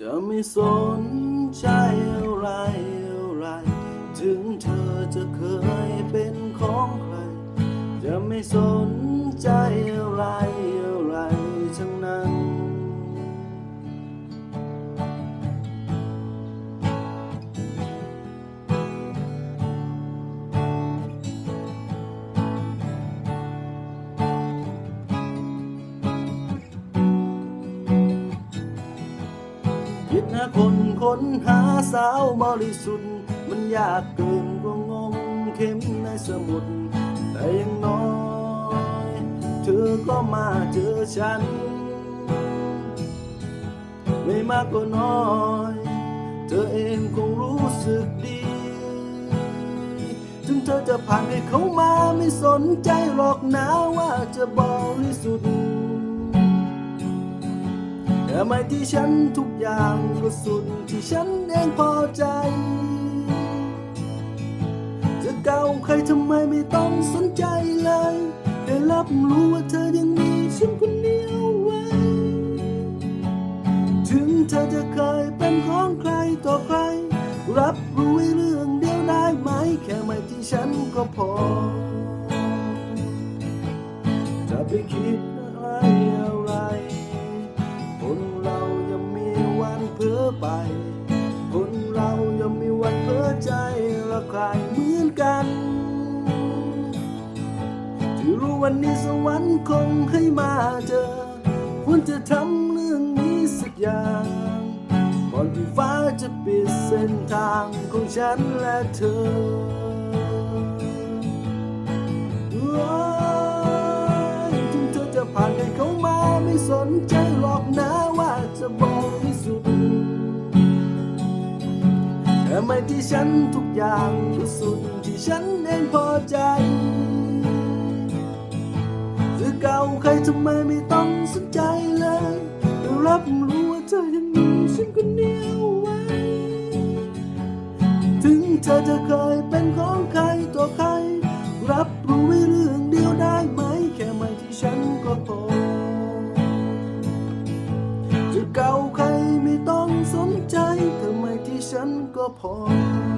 จะไม่สนใจอะไรอะไร ถึงเธอจะเคยเป็นของใคร จะไม่สนใจอะไร คิดหาคนค้นหาสาวบริสุทธิ์ มันยากเกินกว่างมเข็มในสมุด แต่ยังน้อย เธอก็มาเจอฉัน ไม่มากก็น้อย เธอเองคงรู้สึกดี ถึงเธอจะผ่านให้เขามาไม่สนใจหรอกนะว่าจะบริสุทธิ์ แต่ไม่ที่ฉันทุกอย่างก็สุดที่ฉันเองพอใจ จะเก่าใครทำไมไม่ต้องสนใจเลย ได้รับรู้ว่าเธอยังมีฉันคนเดียวไว้ ถึงเธอจะเคยเป็นของใครต่อใคร รับรู้เรื่องเดียวได้ไหม แค่ไม่ที่ฉันก็พอ จะไปคิด อไป คนเรายังมีวันเพ้อใจละใครเหมือนกันที่รู้วันนี้สวรรค์คงให้มาเจอควรจะทำเรื่องนี้สักอย่างก่อนที่ฟ้าจะปิดเส้นทางของฉันและเธอถึงเธอจะผ่านให้เขามาไม่สนใจหรอกนะว่าจะบริสุ ทธิ์แต่ไม่ที่ฉันทุกอย่างสุดที่ฉันเองพอใจหรือเก่าใครทำไมไม่ต้องสนใจเลยรับรู้ว่าเธอยังมีฉันคนเดียวไว้ ถึงเธอจะเคยเป็นของ พอ